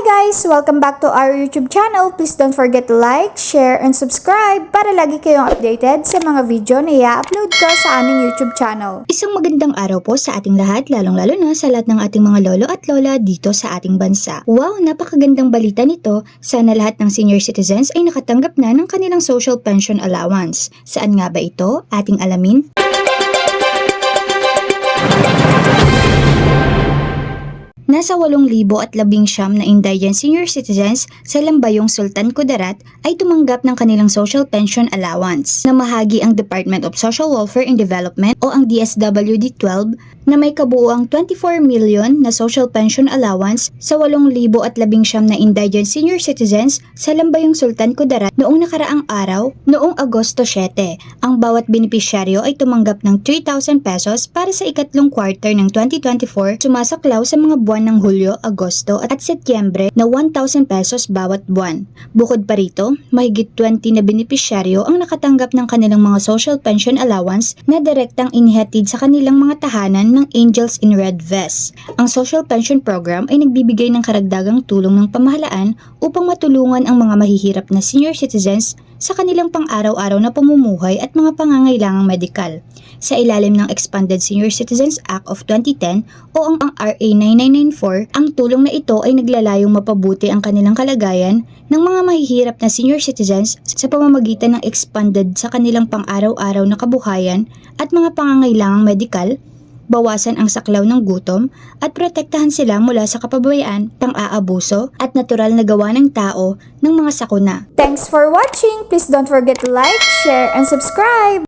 guys! Welcome back to our YouTube channel. Please don't forget to like, share, and subscribe para lagi kayong updated sa mga video na i-upload ko sa aming YouTube channel. Isang magandang araw po sa ating lahat, lalong-lalo na sa lahat ng ating mga lolo at lola dito sa ating bansa. Wow, napakagandang balita nito. Sana lahat ng senior citizens ay nakatanggap na ng kanilang social pension allowance. Saan nga ba ito? Ating alamin. Nasa 8,000 at labing siyam na indigent senior citizens sa Lambayong Sultan Kudarat ay tumanggap ng kanilang social pension allowance na mahagi ang Department of Social Welfare and Development o ang DSWD-12 na may kabuuang 24 million na social pension allowance sa 8,000 at labing siyam na indigent senior citizens sa Lambayong Sultan Kudarat noong nakaraang araw noong Agosto 7. Ang bawat benepisyaryo ay tumanggap ng 3,000 pesos para sa ikatlong quarter ng 2024 sumasaklaw sa mga buwan ng Hulyo, Agosto at Setyembre na 1,000 pesos bawat buwan. Bukod pa rito, mahigit 20 na benepisyaryo ang nakatanggap ng kanilang mga social pension allowance na direktang inihatid sa kanilang mga tahanan ng Angels in Red Vest. Ang social pension program ay nagbibigay ng karagdagang tulong ng pamahalaan upang matulungan ang mga mahihirap na senior citizens sa kanilang pang-araw-araw na pamumuhay at mga pangangailangang medikal. Sa ilalim ng Expanded Senior Citizens Act of 2010 o ang, RA 9994, ang tulong na ito ay naglalayong mapabuti ang kanilang kalagayan ng mga mahihirap na senior citizens sa pamamagitan ng expanded sa kanilang pang-araw-araw na kabuhayan at mga pangangailangang medikal, bawasan ang saklaw ng gutom at protektahan sila mula sa kapabayaan, pang-aabuso at natural na gawa ng tao ng mga sakuna. Thanks for watching! Please don't forget to like, share, and subscribe!